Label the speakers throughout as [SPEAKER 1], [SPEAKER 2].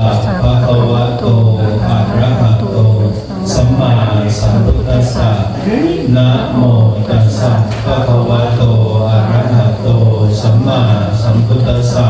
[SPEAKER 1] อะภะคะวะโตอะระหะโต สัมมาสัมพุทธัสสะนะโมตัสสะภะคะวะโตอะระหะโต สัมมาสัมพุทธัสสะ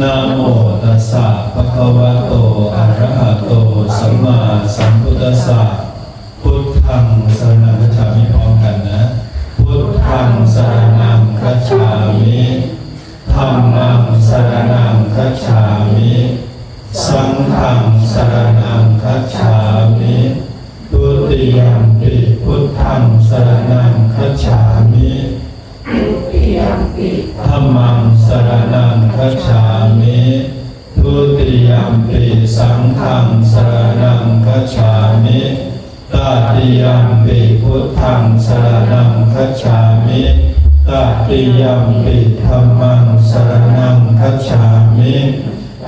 [SPEAKER 1] นะโมตัสสะภะคะวะโตอะระหะโต สัมมาสัมพุทธัสสะพุทธังสรณังคัจฉามิพร้อมกันนะ พุทธังสรณังคัจฉามิธัมมังสรณังคัจฉามิ สังฆังสรณังคัจฉามิทุติยัมปิพุทธังสรณังคัจฉามิตุติยมิธัมมังสรณังคัจฉามิทุติยัมปิสังฆังสรณังคัจฉามิตติยัมปิพุทธังสรณังคัจฉามิตติยัมปิธัมมังสรณังคัจฉามิ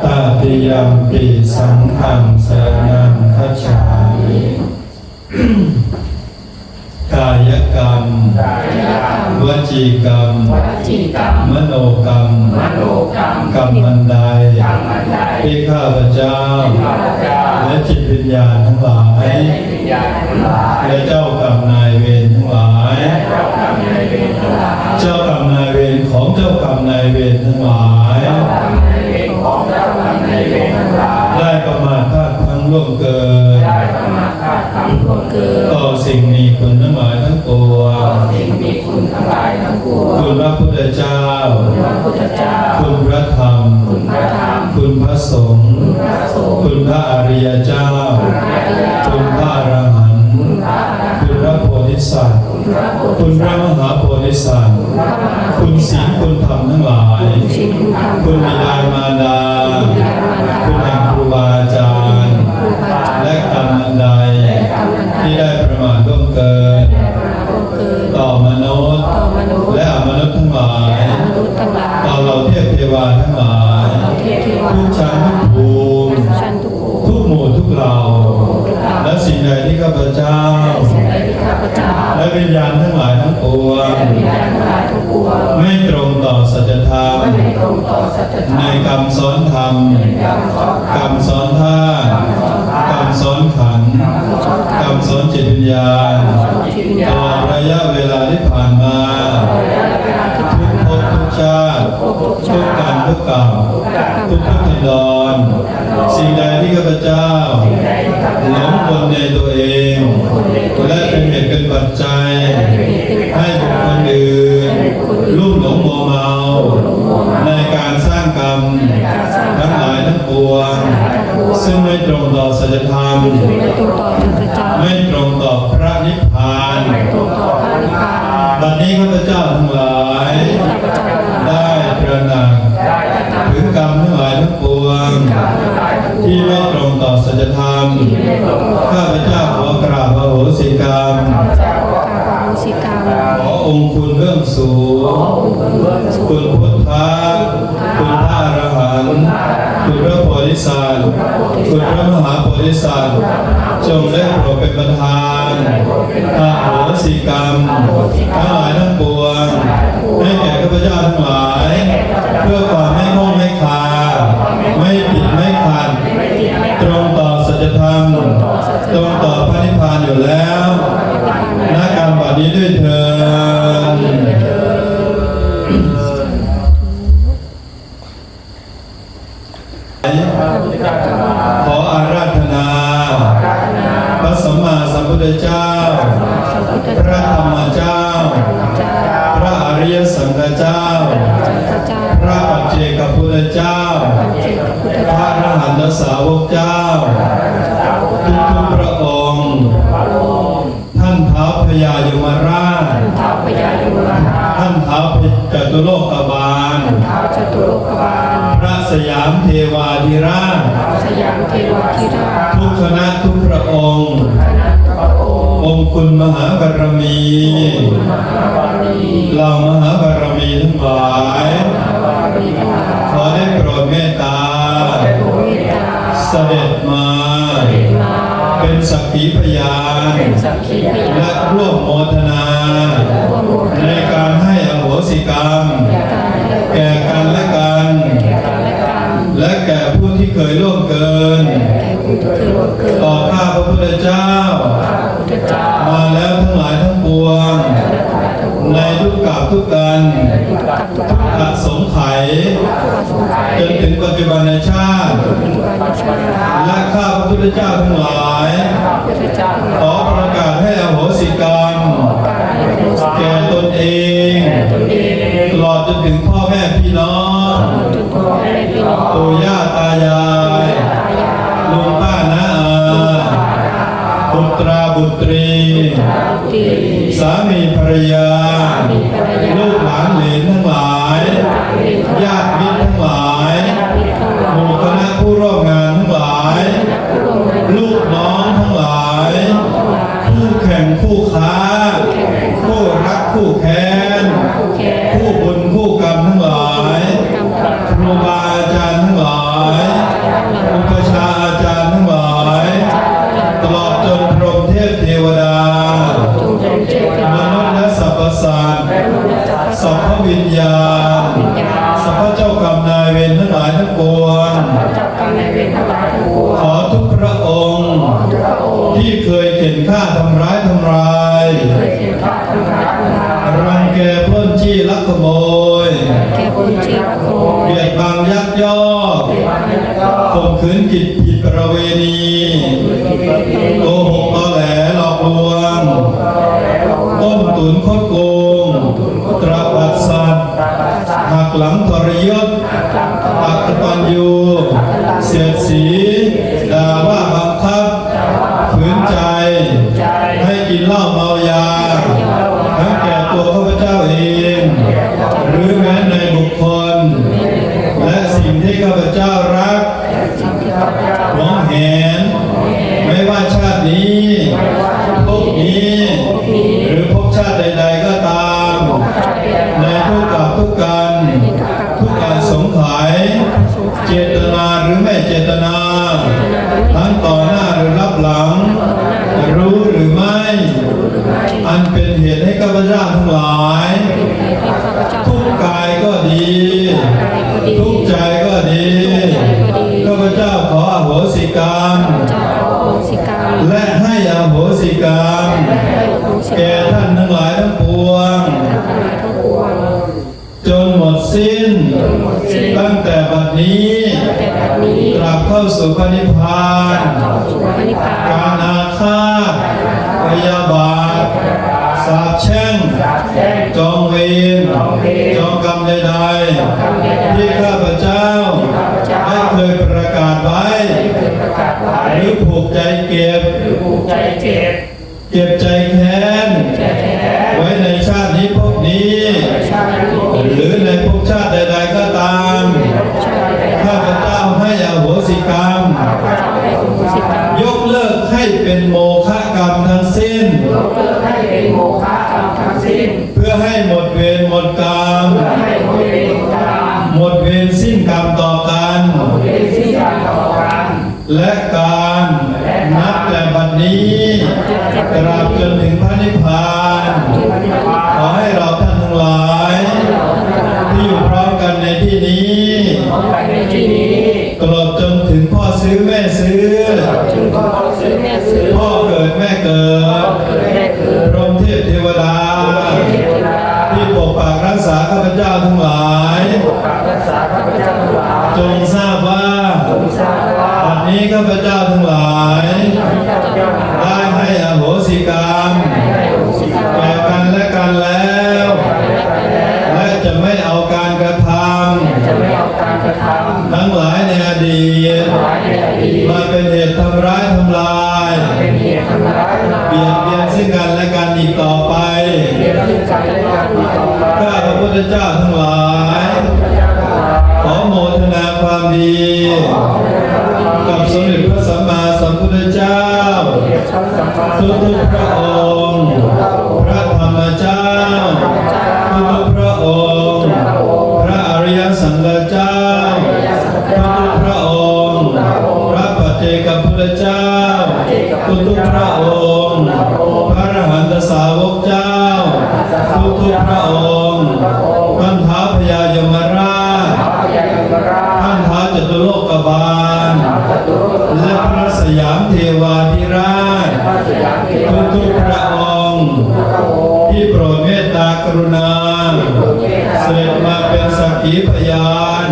[SPEAKER 1] ตาติยัมปิสังฆังสรณังคัจฉามิกายกรรม
[SPEAKER 2] กายกรรม
[SPEAKER 1] วจีกรรม
[SPEAKER 2] วจีกรรม
[SPEAKER 1] มโนกรรม
[SPEAKER 2] มโนกรรม
[SPEAKER 1] กรรมอันใด
[SPEAKER 2] กรรมอันใด
[SPEAKER 1] ที่ข้าพเจ้า
[SPEAKER 2] ข้าพเจ้า
[SPEAKER 1] และจิตวิญญาณทั้งหลาย
[SPEAKER 2] และวิญญาณทั้งหลาย
[SPEAKER 1] และเจ้ากรรมนายเวร ลั้
[SPEAKER 2] งล่
[SPEAKER 1] วงเกินได้ประมาทพลาดพลั้งล่วงเกินต่อสิ่งมีคุณทั้งหลายทั้งปวง
[SPEAKER 2] สิ่งมีคุณทั้งหลายทั้งปวง
[SPEAKER 1] คุณพระพุทธเจ้า
[SPEAKER 2] พระพุทธเจ้า
[SPEAKER 1] คุณพระธรรม
[SPEAKER 2] คุณพระธรรม
[SPEAKER 1] คุณพระสงฆ์
[SPEAKER 2] คุณพระสงฆ์
[SPEAKER 1] คุณพระอริยเจ้า คุณพระอรหันต์คุณพระโพธิสัตว์
[SPEAKER 2] พระพุทธ
[SPEAKER 1] คุณพระมหาโพธิสัตว์คุณศีลคุณธรรมทั้งหลาย
[SPEAKER 2] ชินคุณธรรม
[SPEAKER 1] คุณบิดามารดา ในก
[SPEAKER 2] ร
[SPEAKER 1] รมสอนธรรมกรรมสอนท่ากรรมสอนขันกรรมสอนจิตวิญญาณ
[SPEAKER 2] ต
[SPEAKER 1] ลอดระยะเวลาที่ผ่านมา
[SPEAKER 2] ทุ
[SPEAKER 1] กภพทุกชาติทุกการทุกกรรมทุกทุกทิดอนสิ่งใดที่ข้าพเจ้าหลงกลในตัวเองและเป็นเหตุเป็นปัจจัย ซึ่งไม่ตรงต่อสัจธรรม
[SPEAKER 2] ไม่ตรงต่อสัจธรรม
[SPEAKER 1] ไม่ตรงต่อพระนิพพาน
[SPEAKER 2] ไม่ตรงต่อพระนิพพาน
[SPEAKER 1] บัดนี้ข้าพเจ้าทั้งหลาย
[SPEAKER 2] ข้าพเจ้าทั้งหลาย
[SPEAKER 1] ได้ตระหนักถึงกรรมทั้งหลายทั้งปวง ที่ไม่ตรงต่อสัจธรรมข้าพเจ้าขอกราบอโหสิกรรม
[SPEAKER 2] ข้าพเจ้าขอกราบอโหสิกรรม
[SPEAKER 1] ขอองค์คุณเรื่องสูงคุณพุทธะคุณพระอรหันต์ คุณพระโพธิสัตว์คุณพระมหาโพธิสัตว์จงได้โปรดเป็นประธานอาโหสิกรรมทั้งหลายทั้งปวงให้แก่ข้าพเจ้าทั้งหลาย เพื่อความไม่งงไม่คา ไม่ผิดไม่ขัดตรงต่อสัจธรรม ตรงต่อพระนิพพานอยู่แล้วณกรรบัดนี้ด้วยเถิด สยามเทวาธิราช
[SPEAKER 2] ทุ
[SPEAKER 1] กคณะทุกพระองค์
[SPEAKER 2] คณะพระองค์
[SPEAKER 1] องค์คุณมหาบารมี
[SPEAKER 2] มหาบารมี
[SPEAKER 1] เหล่ามหาบารมีทั้งหลาย
[SPEAKER 2] มหาบารมีทั้งหลาย
[SPEAKER 1] ขอได้โปรดเมตตา
[SPEAKER 2] โปรดเมตตา
[SPEAKER 1] เสด็จมา
[SPEAKER 2] มา
[SPEAKER 1] เป็นสักขีพยาน
[SPEAKER 2] เป็นสักขีพยาน
[SPEAKER 1] และร่วมโมทนา
[SPEAKER 2] ร่วมโมท
[SPEAKER 1] ใน
[SPEAKER 2] นา
[SPEAKER 1] การให้อโหสิกรรม
[SPEAKER 2] การให้
[SPEAKER 1] แก่กันและ และ
[SPEAKER 2] แก่ผู้ที่เคยล่วงเกิน
[SPEAKER 1] ต่อข้าพระพุทธเจ้า มาแล้วทั้งหลายทั้งปวง
[SPEAKER 3] ในทุกกาบทุ
[SPEAKER 1] กกันทัดสมไขจนถึง
[SPEAKER 3] ปัจจุบันชาติ
[SPEAKER 1] และข้าพระพุทธเจ้าทั้งหลาย ขอประกาศให้อโหสิกรรมแก่ตนเอง
[SPEAKER 3] ต
[SPEAKER 1] ลอดจนถึงพ่อแม่พี่น้อง
[SPEAKER 3] จนถึงพ่อแม่พี่น้อง
[SPEAKER 1] ปู่ย่าตายาย
[SPEAKER 3] ตายาย
[SPEAKER 1] ลุงป้าน้าอาบุตราบุตรี
[SPEAKER 3] ตี
[SPEAKER 1] สามีภรรยา ข่มขืนกิจผิดประเวณีโกหกตอแหลหลอกลวงต้มตุนคดโกง ตราบัดสัตว์หักหลังทรยศอักตันยูเสียดสี แช่งจองเวรจองกรรมใดๆที่ข้าพเจ้าได้เคยประกาศไว้
[SPEAKER 3] ประกาศไว้
[SPEAKER 1] หรือผูกใจเก็บ
[SPEAKER 2] ผูกใจเจ็บ
[SPEAKER 1] เก็บใจแค้นไว้ในชาตินี้ภพนี้
[SPEAKER 3] ชาตินี้
[SPEAKER 1] หรือในภพชาติใดๆก็ตาม
[SPEAKER 3] ชาติใด
[SPEAKER 1] ข้าพเจ้าให้อโหสิกรรม
[SPEAKER 3] ให้โหสิกรรม
[SPEAKER 1] ยกเลิกให้เป็นโมฆะกรรมทั้งสิ้น
[SPEAKER 2] ให้เป็นโมฆะก รรมทั้งสิ้น
[SPEAKER 1] เพื่อให้หมดเวรหมดกรรม
[SPEAKER 2] ให้หมดเวรกรรม
[SPEAKER 1] หมดเวรสิ้นกรรมต่อกัน
[SPEAKER 2] เป็นสิ่งการต่อกัน
[SPEAKER 1] และการนับแต่บัดนี้ตราบจนถึงพระนิพพาน ขอให้เราท่านทั้งหลาย ที่อยู่พร้อมกันในที่นี้
[SPEAKER 2] ไปในที่นี้
[SPEAKER 1] ตลอดจนถึงพ่อซื้อแม่ซื้อ
[SPEAKER 2] จึงก็ซื้อแม่ซื้อ
[SPEAKER 1] พ่อ จง
[SPEAKER 2] ท
[SPEAKER 1] ราบว่า
[SPEAKER 2] ทราบว่า
[SPEAKER 1] บัดนี้ข้าพเจ้าทั้งหลาย
[SPEAKER 2] ข้าพเจ้าทั้งหลาย
[SPEAKER 1] ได้ให้อโหสิกรรม
[SPEAKER 2] ให้โหสิกรรม
[SPEAKER 1] แก่กันและกันแล้ว และจะไม่เอาการกระท
[SPEAKER 2] จะไม่เอาการกระทำ
[SPEAKER 1] ทั้งหลายในอดีตำ
[SPEAKER 2] หลายในอดีต
[SPEAKER 1] มาเป็นเหตุทำร้ายทำลาย
[SPEAKER 2] เป็นเหตุทำร้ายเรา
[SPEAKER 1] เบียดเบียนซึ่งกันและกันอีกต่อไป
[SPEAKER 2] เรียนรู้กันและกันต่อไป
[SPEAKER 1] ข้าพระพุทธเจ้าทั้งหลายขอโมทนา ความดี กับสมเด็จพระสัมมาสัมพุทธเจ้าทุกทุกๆพระองค์ รุณาเสด็จมาเป็นสักขีพยาน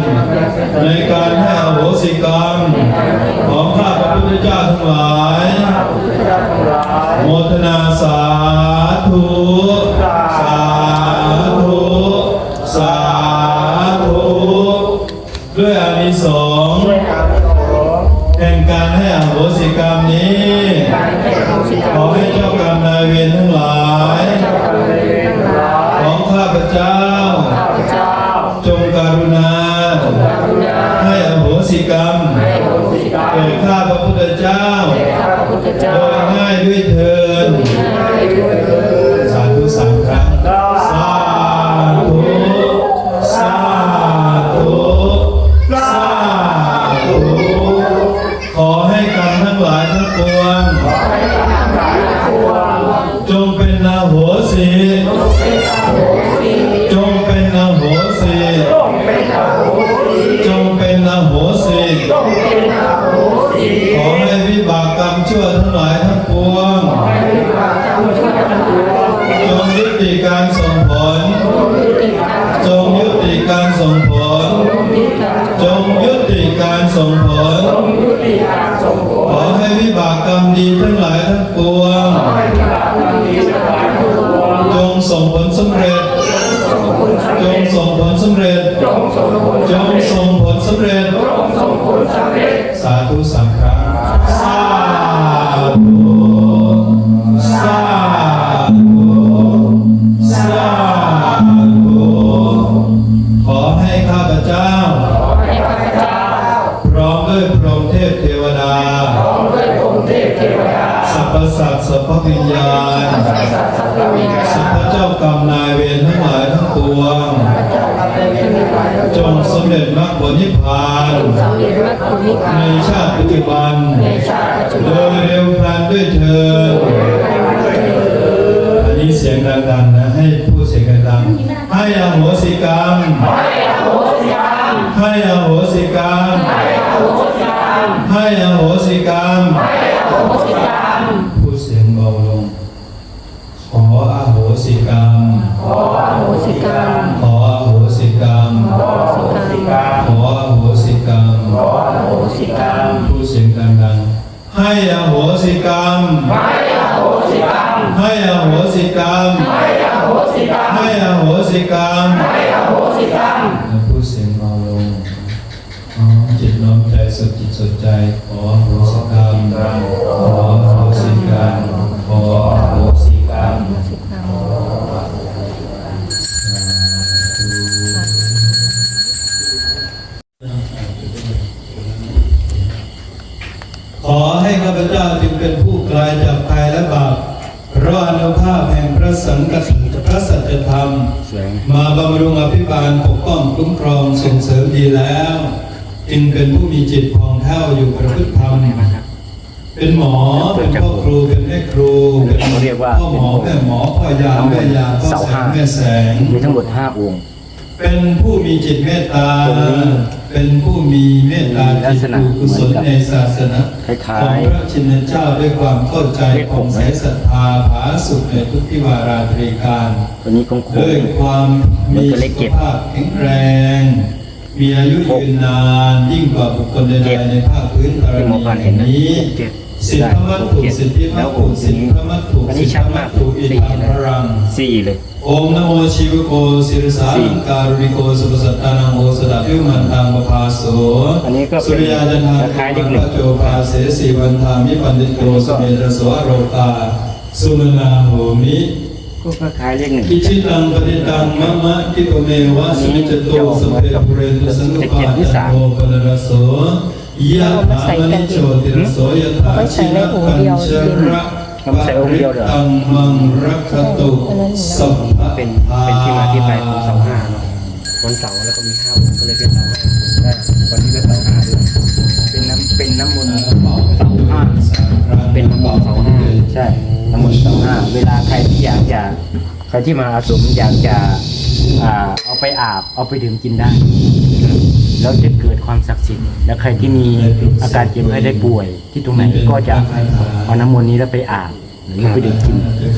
[SPEAKER 1] ในการให้อโหสิกรรม ของข้าพระพุทธเจ้าทั้งหลาย โมทนาสาธุสาธุสาธุด้วยอานิสงส์แห่งการให้อโหสิกรรมนี้ขอให้เจ้า แก่ข้าพระพุทธเจ้าโดยง่ายด้วยเถิด วงจงยุติการส่งผล จงยุติการส่งผล จงยุติการส่งผล ขอให้วิบากกรรมดีทั้งหลายทั้งปวง จงส่งผลสำเร็จ จงส่งผลสำเร็จ จงส่งผลสำเร็จ สาธุสาม ในชาติ โหสิกรรมขอโหสิกรรมขอโหสิกรรมขอให้ข้าพเจ้าจึงเป็นผู้ไกลจากภัยและบาปเพราะอนุภาพแห่งพระสังฆสัจพระสัจธรรม มาบำรุงอภิบาลปกป้องคุ้มครองส่งเสริมดีแล้ว จึงเป็นผู้มีจิตผ่ องแผ้วอยู่ประพฤติธรรมเป็นหมอเป็นพ่อครูเป็นแม่ครูเป็น
[SPEAKER 4] เขาเรียกว่า
[SPEAKER 1] พ่อหมอแม่หมอพ่อยาแม่ยาพ่อ
[SPEAKER 4] เสา
[SPEAKER 1] แส
[SPEAKER 4] ห้า
[SPEAKER 1] งแม่แสง
[SPEAKER 4] มีทั้งหมด5องค์
[SPEAKER 1] เป็นผู้มีจิตเมตตา
[SPEAKER 4] ตรงนี้
[SPEAKER 1] เป็นผู้มีเมตตา
[SPEAKER 4] มีลั
[SPEAKER 1] จิ
[SPEAKER 4] ก
[SPEAKER 1] ต
[SPEAKER 4] ษณะ
[SPEAKER 1] กุศล
[SPEAKER 4] เหมือนกับ
[SPEAKER 1] ในศาสนา
[SPEAKER 4] คล้ายๆ
[SPEAKER 1] ของพระชินเจ้าด้วยความเข้าใจ
[SPEAKER 4] เลข
[SPEAKER 1] ข
[SPEAKER 4] ห
[SPEAKER 1] อง
[SPEAKER 4] กไหม
[SPEAKER 1] สายศรัทธาผาสุขในทุกทิวาราตรีการ
[SPEAKER 4] ตัวนี้คงคง
[SPEAKER 1] ด้วยความ
[SPEAKER 4] เหมือน
[SPEAKER 1] มี
[SPEAKER 4] กับเลข
[SPEAKER 1] สุ
[SPEAKER 4] เจ็
[SPEAKER 1] ข
[SPEAKER 4] ด
[SPEAKER 1] ภาพแข็งแรง มีอายุยืนนานยิ่งกว่าบุคคลใด
[SPEAKER 4] เจ็ด
[SPEAKER 1] ๆในภาคพื้นธร
[SPEAKER 4] ที่หม
[SPEAKER 1] ณี
[SPEAKER 4] อพันเห็นนะ
[SPEAKER 1] นี้
[SPEAKER 4] เจ็ด
[SPEAKER 1] สิทธิมัตถุ
[SPEAKER 4] เจ็ด
[SPEAKER 1] สิทธิมัตถุสิทธิมัตถุ
[SPEAKER 4] อันนี้
[SPEAKER 1] สิท
[SPEAKER 4] ชั
[SPEAKER 1] ธิ
[SPEAKER 4] ด
[SPEAKER 1] มั
[SPEAKER 4] มาก
[SPEAKER 1] ตถุอิ
[SPEAKER 4] สี่
[SPEAKER 1] ทัง
[SPEAKER 4] เล
[SPEAKER 1] พ
[SPEAKER 4] ย
[SPEAKER 1] รัง
[SPEAKER 4] สี่เลย
[SPEAKER 1] โอมนโมชิวโกศิรสา
[SPEAKER 4] สี่
[SPEAKER 1] การุณิโกสุปสัตตานังโอสดาพิมันตังปภาโส
[SPEAKER 4] อันนี้ก็เป็น
[SPEAKER 1] สุริยาจันทา
[SPEAKER 4] คล้ายๆเลขหนึ่ง
[SPEAKER 1] พระโจภาเสสีวันธามิปันติโตสเมตโสอโรกาสุมนาโหมิ
[SPEAKER 4] ก็คล้ายเลขหนึ่ง
[SPEAKER 1] กิจิตังปฏิตังมะมะกิโกเมวะสมิจโตสัพเปปุเรตุสังกปาจันโทปนรสโสยะถามณิโชติรสโสยะถาชินะปัญชระ
[SPEAKER 4] เอามาใส่องค์เดียวเหรอ
[SPEAKER 1] ตังมังรักขตุสัพพะ
[SPEAKER 4] เป็นเป็นที่มาที่ไปของเสาห้าเนาะวันเสาร์แล้วก็มีห้าวันก็เลยเป็นเสาห้าได้วันนี้ก็เสาห้า ใครที่มาอาสมอยากจะอ่าเอาไปอาบเอาไปดื่มกินได้ แล้วจะเกิดความศักดิ์สิทธิ์แล้วใครที่มีอาการเจ็บไข้ได้ป่วย ที่ตรงไหนก็จะเอาน้ำมนต์นี้แล้วไปอาบหรือไปดื่มกิน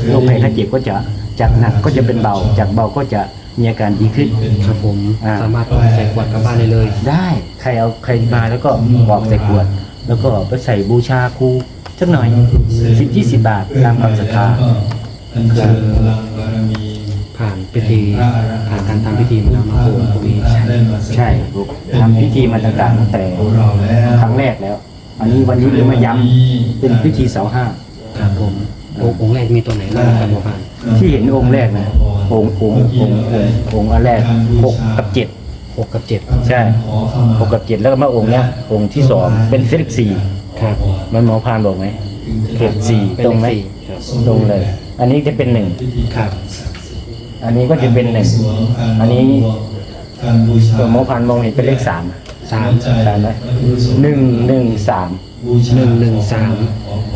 [SPEAKER 4] โรคภัยไข้เจ็บก็จะจากหนักก็จะเป็นเบา จากเบาก็จะมีอาการดีขึ้น
[SPEAKER 5] ครับผม
[SPEAKER 4] อ่า
[SPEAKER 5] สามารถเอาใส่ขวดกลับบ้านได้เลย
[SPEAKER 4] ได้ใครเอาใครมาแล้วก็บอกใส่ขวด แล้วก็ไปใส่บูชาครูสักหน่อยสิบยี่สิบบาทตามความศรัทธา
[SPEAKER 1] อัญเชิญพลังบารมี
[SPEAKER 5] ผ่านพิธีผ่านการทำพิธีมาแล้วเนาะโอ้ตรงนี้
[SPEAKER 4] ใช่ทำพิธีมาต่างๆตั้งแต่
[SPEAKER 1] เราแล้ว
[SPEAKER 4] ครั้งแรกแล้ว อันนี้วันนี้เลยมาย้ำเป็นพิธีเสาห้า
[SPEAKER 5] ครับผมองค์องค์แรกมีตัวไหนบ้างครับหมอผ่าน
[SPEAKER 4] ที่เห็นองค์แรกนะองค์องค์องค์องค์องค์อันแรกหกกับเจ็ด
[SPEAKER 5] หกกับเจ็ด
[SPEAKER 4] ใช่หกกับเจ็ดแล้วก็มาองค์เนี้ยองค์ที่สองเป็นเลขสี่
[SPEAKER 5] ครับ
[SPEAKER 4] มันหมอพานบอกไหมเลขสี่
[SPEAKER 5] เป็น
[SPEAKER 4] ตรงไหม
[SPEAKER 5] เลขสี่ครับ
[SPEAKER 4] ตรงเลย อันนี้จะเป็นหนึ่ง
[SPEAKER 5] ครับ
[SPEAKER 4] อันนี้ก็จะเป็นหนึ่งอันนี้
[SPEAKER 1] การบูชา
[SPEAKER 4] ตัวหมอพันมองเห็นเป็นเลขสาม
[SPEAKER 5] สาม
[SPEAKER 4] สามไหมหนึ่งหนึ่งสาม
[SPEAKER 5] หนึ่งหนึ่งสาม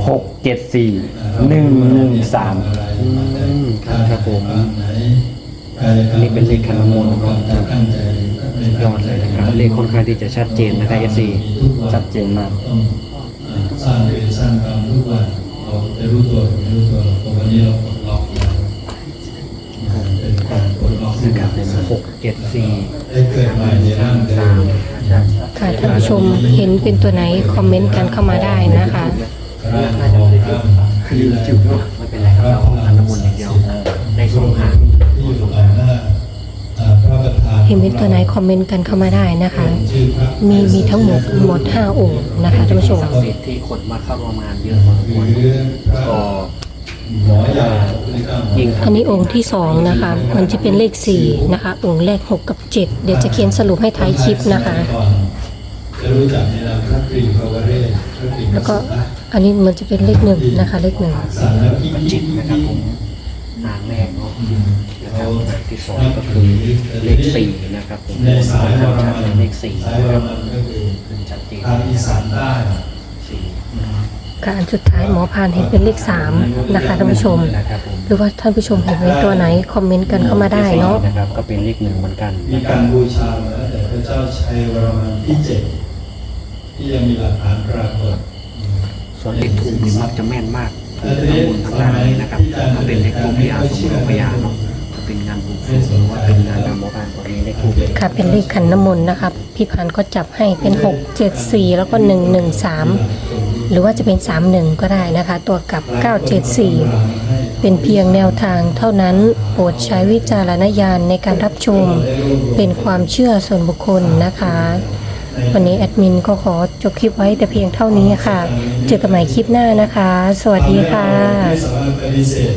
[SPEAKER 4] หกเจ็ดสี่หนึ่งหนึ่งสาม
[SPEAKER 5] อืมครับครับผมอันนี้เป็นเลขขันน้ำมนต์เนาะครับยอดเลยนะครับ เลขค่อนข้างที่จะชัดเจนนะครับ FC
[SPEAKER 4] ชัดเจนมาก
[SPEAKER 1] ต้องสร้างเวรสร้างกรรมทุกวัน เราจะรู้ตัวไม่รู้ตัวเราวันนี้เราปลดล็อกแล้วเป็นการปลดล็อก
[SPEAKER 5] นะครับหกเจ็ดสี่
[SPEAKER 1] ได้เกิดใหม่ในร่างเดิ
[SPEAKER 5] ม
[SPEAKER 3] ค่ะท่านผู้ชมเห็นเป็นตัวไหนคอมเมนต์กันเข้ามาได้นะคะ
[SPEAKER 1] ร่างของร่างคือจุด
[SPEAKER 5] ไม่เป็นไรครับเราทำน้ำมนต์อย่างเดียวในสองหาง
[SPEAKER 1] ที่อยู่ต่อ
[SPEAKER 3] เห็นเป็นตัวไหนคอมเมนต์กันเข้ามาได้นะคะ
[SPEAKER 1] ชื่อพระ
[SPEAKER 3] มีมีทั้งหมดหมดห้าองค์นะคะท่านผู้ชม
[SPEAKER 5] ศักดิ์สิทธิ์ที่คนมาเข้าร่วมงานเยอะพอสมควร
[SPEAKER 1] หรือพระ
[SPEAKER 5] ก็
[SPEAKER 1] หมอยาพฤติกรรม
[SPEAKER 5] ยิ่ง
[SPEAKER 3] อันนี้องค์ที่สองนะคะ มันจะเป็นเลขสี่นะคะ องค์แรกหกกับเจ็ดเดี๋ยวจะเขียนสรุปให้ท้ายคลิปนะคะ
[SPEAKER 1] จะรู้จักในนามพระกริ่งพระวเรศพระกริ่ง
[SPEAKER 3] แล้วก็อันนี้มันจะเป็นเลขหนึ่งนะคะ เลขหนึ่ง
[SPEAKER 1] สารพิ
[SPEAKER 5] จิตนะครับผมหางแรกเนาะนะครับหาง ที่สองก็คือเลขสี่นะครับผม
[SPEAKER 1] ในสายวร
[SPEAKER 5] ชัด
[SPEAKER 1] มัน
[SPEAKER 5] เลยเลขสี่
[SPEAKER 1] สายวรมันก็คือ
[SPEAKER 5] ขึ้นชัดเจน
[SPEAKER 1] ทางอีสานใต้
[SPEAKER 5] สี่
[SPEAKER 3] ค่ะอันสุดท้ายหมอพานเห็นเป็นเลขสามนะคะท่านผู้ชม หรือว่าท่านผู้ชมเห็นเป็นตัวไหนคอมเมนต์กันเข้ามาได้เนาะ
[SPEAKER 5] นะครับก็เป็นเลขหนึ่งเหมือนกัน
[SPEAKER 1] มีการ
[SPEAKER 5] บู
[SPEAKER 1] ชามาตั้งแต่พระเจ้าชัยวรมันที่เจ็ดที่ยังมีหลักฐานปรากฏ
[SPEAKER 5] ส่วนเลขทูบนี่มักจะแม่นมากทั้งบนทั้งล่างเลยนะครับถ้าเป็นเลขทูบที่อาสมโรงพยาเนาะ เป็นงานบุญเป็นงานตามโบราณก็มีเลขทูบเลย
[SPEAKER 3] ค่ะ เป็นเลขขันน้ำมนต์นะคะพี่พันธุ์ก็จับให้เป็น 6 7 4 แล้วก็ 1 1 3 หรือว่าจะเป็น 3 1 ก็ได้นะคะ ตัวกลับ 974 เป็นเพียงแนวทางเท่านั้นโปรดใช้วิจารณญาณในการรับชม เป็นความเชื่อส่วนบุคคลนะคะ วันนี้แอดมินก็ขอจบคลิปไว้แต่เพียงเท่านี้ค่ะ เจอกันใหม่คลิปหน้านะคะ สวัสดีค่ะ
[SPEAKER 1] ปฏิเสธ